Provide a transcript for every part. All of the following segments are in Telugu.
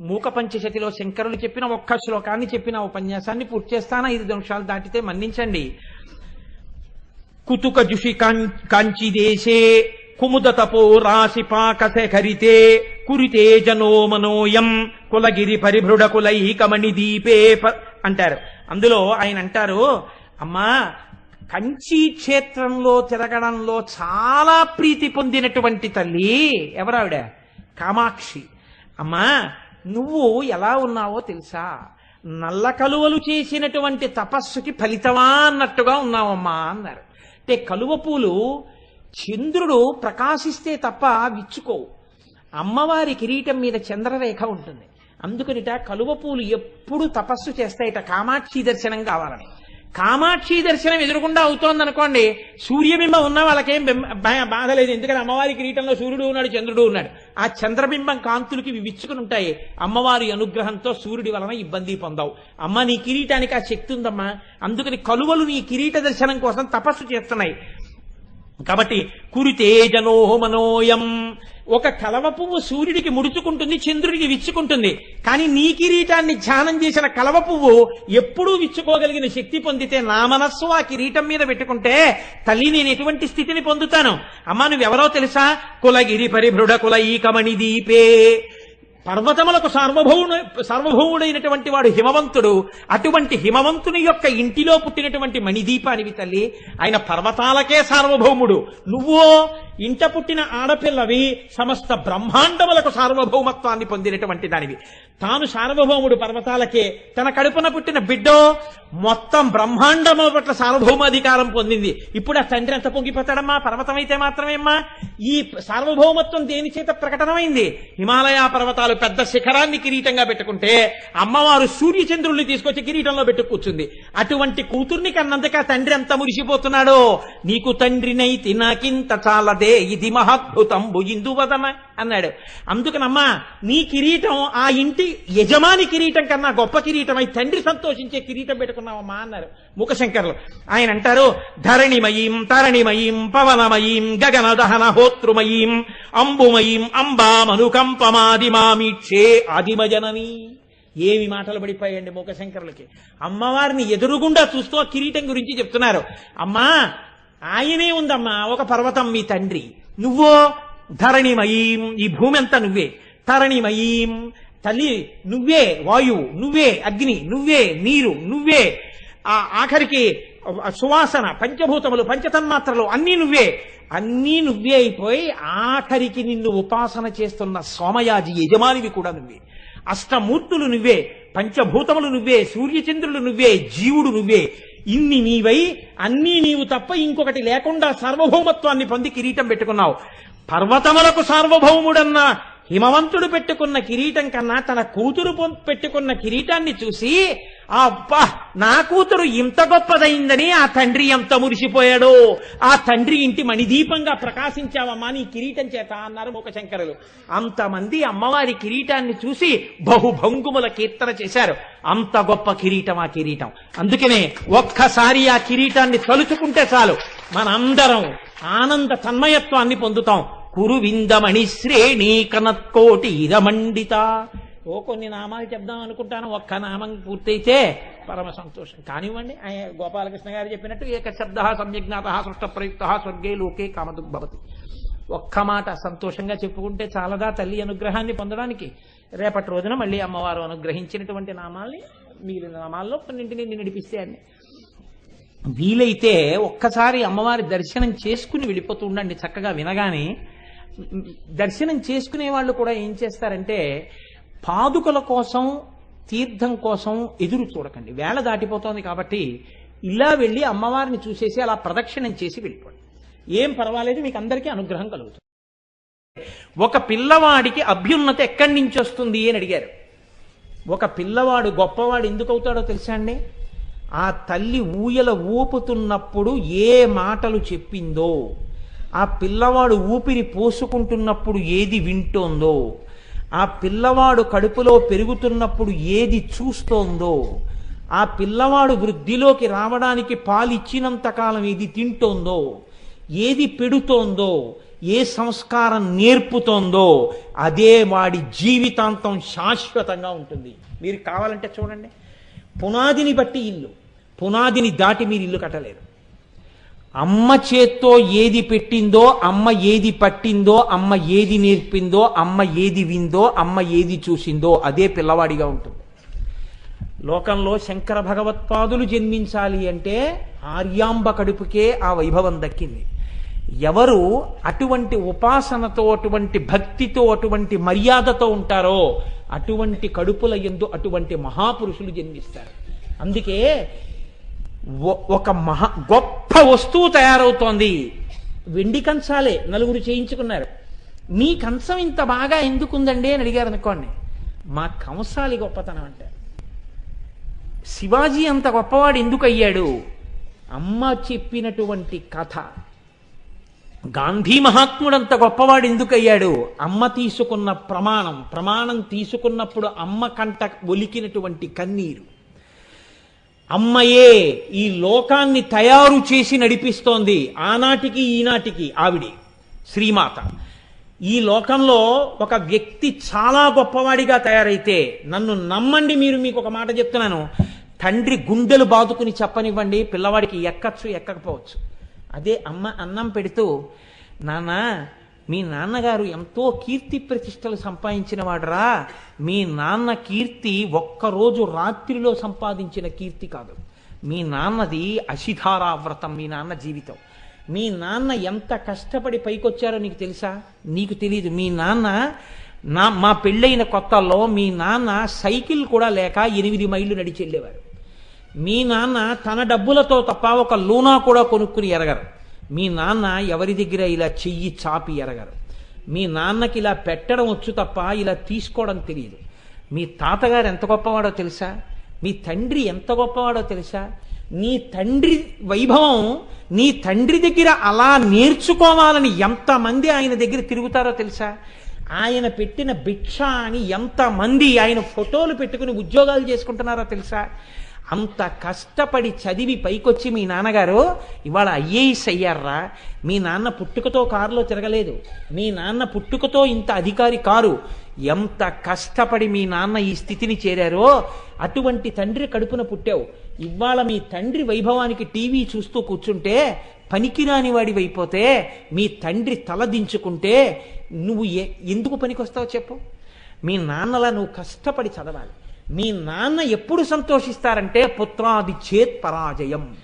మూక పంచశతిలో శంకరులు చెప్పిన ఒక్క శ్లోకాన్ని చెప్పిన ఉపన్యాసాన్ని పూర్తి చేస్తాను? ఐదు నిమిషాలు దాటితే మన్నించండి. కుతుక జుషి కాంచి దేశే కుముద తపో రాశి పాకశేఖరితే కురితే జనో మనోయం కులగిరి పరిభృడ కులైకమణి దీపే ప- అంటారు. అందులో ఆయన అంటారు అమ్మా కంచి క్షేత్రంలో తిరగడంలో చాలా ప్రీతి పొందినటువంటి తల్లి ఎవరావిడ? కామాక్షి. అమ్మా నువ్వు ఎలా ఉన్నావో తెలుసా? నల్ల కలువలు చేసినటువంటి తపస్సుకి ఫలితమా అన్నట్టుగా ఉన్నావమ్మా అన్నారు. అంటే కలువ పూలు చంద్రుడు ప్రకాశిస్తే తప్ప విచ్చుకోవు. అమ్మవారి కిరీటం మీద చంద్రరేఖ ఉంటుంది. అందుకనిట కలువ పూలు ఎప్పుడు తపస్సు చేస్తాయిట కామాక్షి దర్శనం కావాలని. కామాక్షి దర్శనం ఎదురుకుండా అవుతోంది అనుకోండి సూర్యబింబం ఉన్న వాళ్ళకేం బాధ లేదు. ఎందుకంటే అమ్మవారి కిరీటంలో సూర్యుడు ఉన్నాడు చంద్రుడు ఉన్నాడు. ఆ చంద్రబింబం కాంతులకి విచ్చుకుని ఉంటాయి. అమ్మవారి అనుగ్రహంతో సూర్యుడి వలన ఇబ్బంది పొందవు. అమ్మ నీ కిరీటానికి ఆ శక్తి ఉందమ్మా. అందుకని కలువలు నీ కిరీట దర్శనం కోసం తపస్సు చేస్తున్నాయి. కాబట్టి కురితే మనోయం. ఒక కలవ పువ్వు సూర్యుడికి ముడుచుకుంటుంది చంద్రుడికి విచ్చుకుంటుంది. కానీ నీ కిరీటాన్ని ధ్యానం చేసిన కలవ పువ్వు ఎప్పుడూ విచ్చుకోగలిగిన శక్తి పొందితే నా మనస్సు ఆ కిరీటం మీద పెట్టుకుంటే తల్లి నేను ఎటువంటి స్థితిని పొందుతాను? అమ్మా నువ్వెవరో తెలుసా? కులగిరి పరిభృడ కుల ఈకమణి దీపే. పర్వతములకు సార్వభౌముడు సార్వభౌముడైనటువంటి వాడు హిమవంతుడు. అటువంటి హిమవంతుని యొక్క ఇంటిలో పుట్టినటువంటి మణిదీపానివి తల్లి ఆయన పర్వతాలకే సార్వభౌముడు. నువ్వో ఇంట పుట్టిన ఆడపిల్లవి సమస్త బ్రహ్మాండములకు సార్వభౌమత్వాన్ని పొందినటువంటి దానివి. తాను సార్వభౌముడు పర్వతాలకే. తన కడుపున పుట్టిన బిడ్డో మొత్తం బ్రహ్మాండముల పట్ల సార్వభౌమాధికారం పొందింది. ఇప్పుడు ఆ తండ్రి ఎంత పొంగిపోతాడమ్మా? పర్వతం అయితే మాత్రమేమ్మా? ఈ సార్వభౌమత్వం దేని చేత ప్రకటనమైంది? హిమాలయ పర్వతాలు పెద్ద శిఖరాన్ని కిరీటంగా పెట్టుకుంటే అమ్మవారు సూర్యచంద్రుల్ని తీసుకొచ్చి కిరీటంలో పెట్టు కూర్చుంది. అటువంటి కూతుర్ని కన్నందుక తండ్రి ఎంత మురిసిపోతున్నాడో. నీకు తండ్రినైతి నాకింత చాలదే ఇది మహాద్భుతంబు ఇందువదన అన్నాడు. అందుకనమ్మా నీ కిరీటం ఆ ఇంటి యజమాని కిరీటం కన్నా గొప్ప కిరీటం అయి తండ్రి సంతోషించే కిరీటం పెట్టుకున్నావమ్మా అన్నారు. ముఖశంకర్లు. ఆయన అంటారు ధరణిమయీం తరణిమయీం పవనమయీం గగన దహన హోతృమయీం అంబుమయీం అంబామనుకంపమాదిమామీక్షే ఆదిమజనని. ఏమి మాటలు పడిపోయాయండి మూకశంకరులకి అమ్మవారిని ఎదురుగుండా చూస్తూ ఆ కిరీటం గురించి చెప్తున్నారు. అమ్మా ఆయనే ఉందమ్మా ఒక పర్వతం మీ తండ్రి. నువ్వో ధరణిమయీం ఈ భూమి అంతా నువ్వే. తరణిమయీం తల్లి నువ్వే వాయువు నువ్వే అగ్ని నువ్వే నీరు నువ్వే ఆ ఆఖరికి సువాసన పంచభూతములు పంచతన్మాత్రలు అన్నీ నువ్వే. అన్నీ నువ్వే అయిపోయి ఆఖరికి నిన్ను ఉపాసన చేస్తున్న సోమయాజి యజమానివి కూడా నువ్వే. అష్టమూర్తులు నువ్వే పంచభూతములు నువ్వే సూర్యచంద్రులు నువ్వే జీవుడు నువ్వే. ఇన్ని నీవై అన్నీ నీవు తప్ప ఇంకొకటి లేకుండా సార్వభౌమత్వాన్ని పొంది కిరీటం పెట్టుకున్నావు. పర్వతములకు సార్వభౌముడన్న హిమవంతుడు పెట్టుకున్న కిరీటం కన్నా తన కూతురు పొం- పెట్టుకున్న కిరీటాన్ని చూసి అబ్బా నా కూతురు ఇంత గొప్పదైందని ఆ తండ్రి ఎంత మురిసిపోయాడో. ఆ తండ్రి ఇంటి మణిదీపంగా ప్రకాశించావమ్మా నీ కిరీటం చేత అన్నారు ముఖశంకరులు అంతమంది అమ్మవారి కిరీటాన్ని చూసి బహుభంగుముల కీర్తన చేశారు. అంత గొప్ప కిరీటం ఆ కిరీటం. అందుకనే ఒక్కసారి ఆ కిరీటాన్ని తలుచుకుంటే చాలు. మనందరం ఆనంద తన్మయత్వాన్ని పొందుతాం. కురువిందమణి శ్రేణి కనత్కోటి ఇరమండిత. ఓ కొన్ని నామాలు చెప్దాం అనుకుంటాను ఒక్క నామం పూర్తయితే పరమ సంతోషం. కానివ్వండి ఆయన గోపాలకృష్ణ గారు చెప్పినట్టు ఏక శబ్ద సమ్యజ్ఞాత సృష్ట ప్రయుక్త స్వర్గే లోకే కామదుగ్భవతి ఒక్క మాట సంతోషంగా చెప్పుకుంటే చాలదా తల్లి అనుగ్రహాన్ని పొందడానికి? రేపటి రోజున మళ్ళీ అమ్మవారు అనుగ్రహించినటువంటి నామాల్ని మిగిలిన నామాల్లో కొన్నింటిని నడిపిస్తే అండి. వీలైతే ఒక్కసారి అమ్మవారి దర్శనం చేసుకుని వెళ్ళిపోతూ ఉండండి చక్కగా వినగానే. దర్శనం చేసుకునే వాళ్ళు కూడా ఏం చేస్తారంటే పాదుకల కోసం తీర్థం కోసం ఎదురు చూడకండి. వేళ దాటిపోతోంది కాబట్టి ఇలా వెళ్ళి అమ్మవారిని చూసేసి అలా ప్రదక్షిణం చేసి వెళ్ళిపోండి. ఏం పర్వాలేదు మీకు అందరికీ అనుగ్రహం కలుగుతుంది. ఒక పిల్లవాడికి అభ్యున్నత ఎక్కడి నుంచి వస్తుంది అని అడిగారు. ఒక పిల్లవాడు గొప్పవాడు ఎందుకు అవుతాడో తెలుసా అండి? ఆ తల్లి ఊయల ఊపుతున్నప్పుడు ఏ మాటలు చెప్పిందో ఆ పిల్లవాడు ఊపిరి పోసుకుంటున్నప్పుడు ఏది వింటోందో ఆ పిల్లవాడు కడుపులో పెరుగుతున్నప్పుడు ఏది చూస్తోందో ఆ పిల్లవాడు వృద్ధిలోకి రావడానికి పాలిచ్చినంతకాలం ఏది తింటోందో ఏది పెడుతోందో ఏ సంస్కారం నేర్పుతోందో అదే వాడి జీవితాంతం శాశ్వతంగా ఉంటుంది. మీరు కావాలంటే చూడండి. పునాదిని బట్టి ఇల్లు. పునాదిని దాటి మీరు ఇల్లు కట్టలేరు. అమ్మ చేత్తో ఏది పెట్టిందో అమ్మ ఏది పట్టిందో అమ్మ ఏది నేర్పిందో అమ్మ ఏది విందో అమ్మ ఏది చూసిందో అదే పిల్లవాడిగా ఉంటుంది. లోకంలో శంకర భగవత్పాదులు జన్మించాలి అంటే ఆర్యాంబ కడుపుకే ఆ వైభవం దక్కింది. ఎవరు అటువంటి ఉపాసనతో అటువంటి భక్తితో అటువంటి మర్యాదతో ఉంటారో అటువంటి కడుపుల ఎందు అటువంటి మహాపురుషులు జన్మిస్తారు. అందుకే ఒక మహా గొప్ప వస్తువు తయారవుతోంది. వెండి కంచాలే నలుగురు చేయించుకున్నారు. మీ కంచం ఇంత బాగా ఎందుకుందండి అని అడిగారు అనుకోండి. మా కంసాలి గొప్పతనం అంటారు శివాజీ అంత గొప్పవాడు ఎందుకు అయ్యాడు? అమ్మ చెప్పినటువంటి కథ. గాంధీ మహాత్ముడంత గొప్పవాడు ఎందుకు అయ్యాడు? అమ్మ తీసుకున్న ప్రమాణం ప్రమాణం తీసుకున్నప్పుడు అమ్మ కంట ఒలికినటువంటి కన్నీరు. అమ్మయే ఈ లోకాన్ని తయారు చేసి నడిపిస్తోంది ఆనాటికి ఈనాటికి ఆవిడి శ్రీమాత. ఈ లోకంలో ఒక వ్యక్తి చాలా గొప్పవాడిగా తయారైతే నన్ను నమ్మండి మీరు మీకు ఒక మాట చెప్తున్నాను. తండ్రి గుండెలు బాదుకుని చెప్పనివ్వండి పిల్లవాడికి ఎక్కచ్చు ఎక్కకపోవచ్చు. అదే అమ్మ అన్నం పెడుతూ నానా మీ నాన్నగారు ఎంతో కీర్తి ప్రతిష్టలు సంపాదించిన వాడరా. మీ నాన్న కీర్తి ఒక్కరోజు రాత్రిలో సంపాదించిన కీర్తి కాదు. మీ నాన్నది అశిధారావ్రతం మీ నాన్న జీవితం. మీ నాన్న ఎంత కష్టపడి పైకొచ్చారో నీకు తెలుసా? నీకు తెలియదు మీ నాన్న నా మా పెళ్ళైన కొత్తల్లో మీ నాన్న సైకిల్ కూడా లేక ఎనిమిది మైళ్ళు నడిచి వెళ్ళేవారు మీ నాన్న తన డబ్బులతో తప్ప ఒక లూనా కూడా కొనుక్కుని ఎరగరు. మీ నాన్న ఎవరి దగ్గర ఇలా చెయ్యి చాపి ఎరగరు. మీ నాన్నకి ఇలా పెట్టడం వచ్చు తప్ప ఇలా తీసుకోవడం తెలియదు. మీ తాతగారు ఎంత గొప్పవాడో తెలుసా? మీ తండ్రి ఎంత గొప్పవాడో తెలుసా? నీ తండ్రి వైభవం నీ తండ్రి దగ్గర అలా నేర్చుకోవాలని ఎంతమంది ఆయన దగ్గర తిరుగుతారో తెలుసా? ఆయన పెట్టిన భిక్ష అని ఎంతమంది ఆయన ఫోటోలు పెట్టుకుని ఉద్యోగాలు చేసుకుంటున్నారో తెలుసా? అంత కష్టపడి చదివి పైకొచ్చి మీ నాన్నగారు ఇవాళ ఐఏఎస్ అయ్యారా? మీ నాన్న పుట్టుకతో కారులో తిరగలేదు. మీ నాన్న పుట్టుకతో ఇంత అధికారి కారు. ఎంత కష్టపడి మీ నాన్న ఈ స్థితిని చేరారో అటువంటి తండ్రి కడుపున పుట్టావు. ఇవాళ మీ తండ్రి వైభవానికి టీవీ చూస్తూ కూర్చుంటే పనికిరాని వాడివైపోతే మీ తండ్రి తల దించుకుంటే నువ్వు ఎ- ఎందుకు వస్తావు చెప్పు. మీ నాన్నలా నువ్వు కష్టపడి చదవాలి. మీ నాన్న ఎప్పుడు సంతోషిస్తారంటే పుత్రాది చేత్ పరాజయం.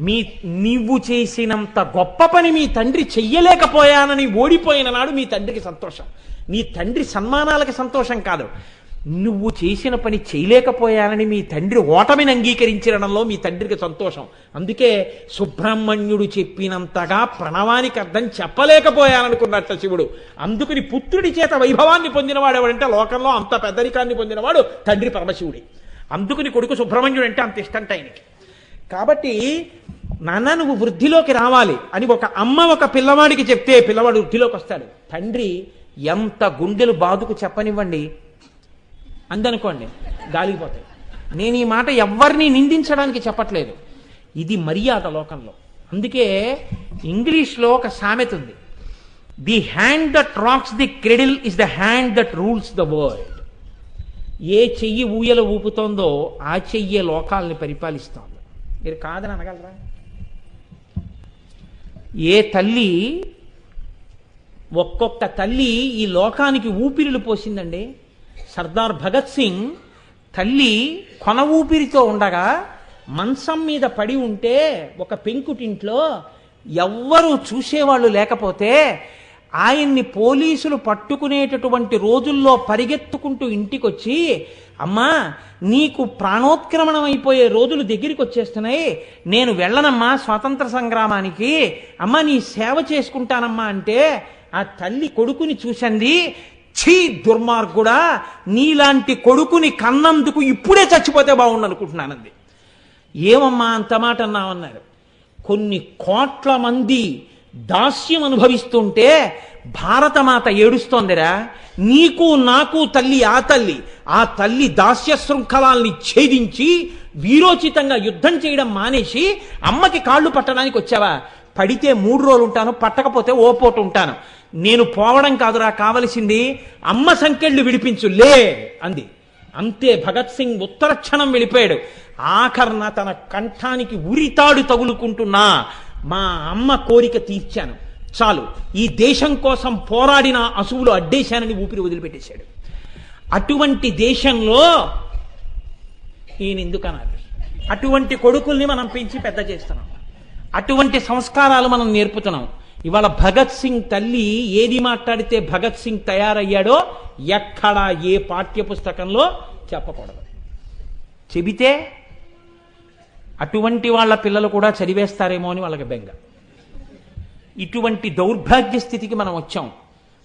మీ నీవు చేసినంత గొప్ప పని మీ తండ్రి చెయ్యలేకపోయానని ఓడిపోయిన నాడు మీ తండ్రికి సంతోషం. మీ తండ్రి సన్మానాలకి సంతోషం కాదు. నువ్వు చేసిన పని చేయలేకపోయానని మీ తండ్రి ఓటమిని అంగీకరించడంలో మీ తండ్రికి సంతోషం. అందుకే సుబ్రహ్మణ్యుడు చెప్పినంతగా ప్రణవానికి అర్థం చెప్పలేకపోయాననుకున్నట్ట శివుడు. అందుకని పుత్రుడి చేత వైభవాన్ని పొందినవాడు ఎవడంటే లోకంలో అంత పెద్దరికాన్ని పొందినవాడు తండ్రి పరమశివుడి. అందుకని కొడుకు సుబ్రహ్మణ్యుడు అంటే అంత ఇష్టంట ఆయనకి. కాబట్టి నాన్న నువ్వు వృద్ధిలోకి రావాలి అని ఒక అమ్మ ఒక పిల్లవాడికి చెప్తే పిల్లవాడు వృద్ధిలోకి వస్తాడు. తండ్రి ఎంత గుండెలు బాదుకు చెప్పనివ్వండి. అందనుకోండి గాలిపోతాయి నేను ఈ మాట ఎవరిని నిందించడానికి చెప్పట్లేదు. ఇది మర్యాద లోకంలో. అందుకే ఇంగ్లీష్లో ఒక సామెత ఉంది. The hand that rocks the cradle is the hand that rules the world ఏ చెయ్యి ఊయల ఊపుతోందో ఆ చెయ్యే లోకాలని పరిపాలిస్తోంది. మీరు కాదని అనగలరా? ఏ తల్లి ఒక్కొక్క తల్లి ఈ లోకానికి ఊపిరిలు పోసిందండి. సర్దార్ భగత్ సింగ్ తల్లి కొన ఊపిరితో ఉండగా మంచం మీద పడి ఉంటే ఒక పెంకుటింట్లో ఎవ్వరూ చూసేవాళ్ళు లేకపోతే ఆయన్ని పోలీసులు పట్టుకునేటటువంటి రోజుల్లో పరిగెత్తుకుంటూ ఇంటికొచ్చి అమ్మా నీకు ప్రాణోత్క్రమణం అయిపోయే రోజులు దగ్గరికి వచ్చేస్తున్నాయి నేను వెళ్ళనమ్మా స్వాతంత్ర సంగ్రామానికి. అమ్మా నీ సేవ చేసుకుంటానమ్మా అంటే ఆ తల్లి కొడుకుని చూసింది. ఛీ దుర్మార్గుడా నీలాంటి కొడుకుని కన్నందుకు ఇప్పుడే చచ్చిపోతే బాగుండు అనుకుంటున్నానంది ఏమమ్మా అంత మాట అన్నామన్నారు కొన్ని కోట్ల మంది దాస్యం అనుభవిస్తుంటే భారతమాత ఏడుస్తోందిరా. నీకు నాకు తల్లి ఆ తల్లి ఆ తల్లి దాస్య శృంఖలాల్ని ఛేదించి వీరోచితంగా యుద్ధం చేయడం మానేసి అమ్మకి కాళ్ళు పట్టడానికి వచ్చావా? పడితే మూడు రోజులు ఉంటాను పట్టకపోతే ఓ పూట ఉంటాను. నేను పోవడం కాదురా కావలసింది అమ్మ సంకెళ్ళు విడిపించు లే అంది. అంతే భగత్ సింగ్ ఉత్తర క్షణం వెళ్ళిపోయాడు. ఆఖరణ తన కంఠానికి ఉరితాడు తగులుకుంటున్నా మా అమ్మ కోరిక తీర్చాను. చాలు ఈ దేశం కోసం పోరాడిన అసువులు అడ్డేశానని ఊపిరి వదిలిపెట్టేశాడు. అటువంటి దేశంలో ఈయన ఎందుకన్నారు అటువంటి కొడుకుల్ని మనం పెంచి పెద్ద చేస్తున్నాం. అటువంటి సంస్కారాలు మనం నేర్పుతున్నాం. ఇవాళ భగత్ సింగ్ తల్లి ఏది మాట్లాడితే భగత్ సింగ్ తయారయ్యాడో ఎక్కడా ఏ పాఠ్య పుస్తకంలో చెప్పకూడదు. చెబితే అటువంటి వాళ్ళ పిల్లలు కూడా చదివేస్తారేమో అని వాళ్ళకి బెంగ. ఇటువంటి దౌర్భాగ్య స్థితికి మనం వచ్చాం.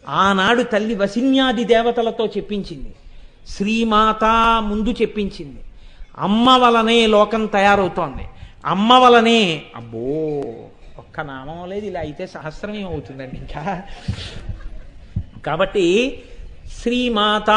ఆనాడు తల్లి వసిన్యాది దేవతలతో చెప్పించింది. శ్రీమాత ముందు చెప్పించింది. అమ్మ వలనే లోకం తయారవుతోంది. అమ్మ వలనే. అబ్బో ఒక్క నామం లేదు ఇలా అయితే సహస్రమే అవుతుందండి ఇంకా. కాబట్టి శ్రీమాత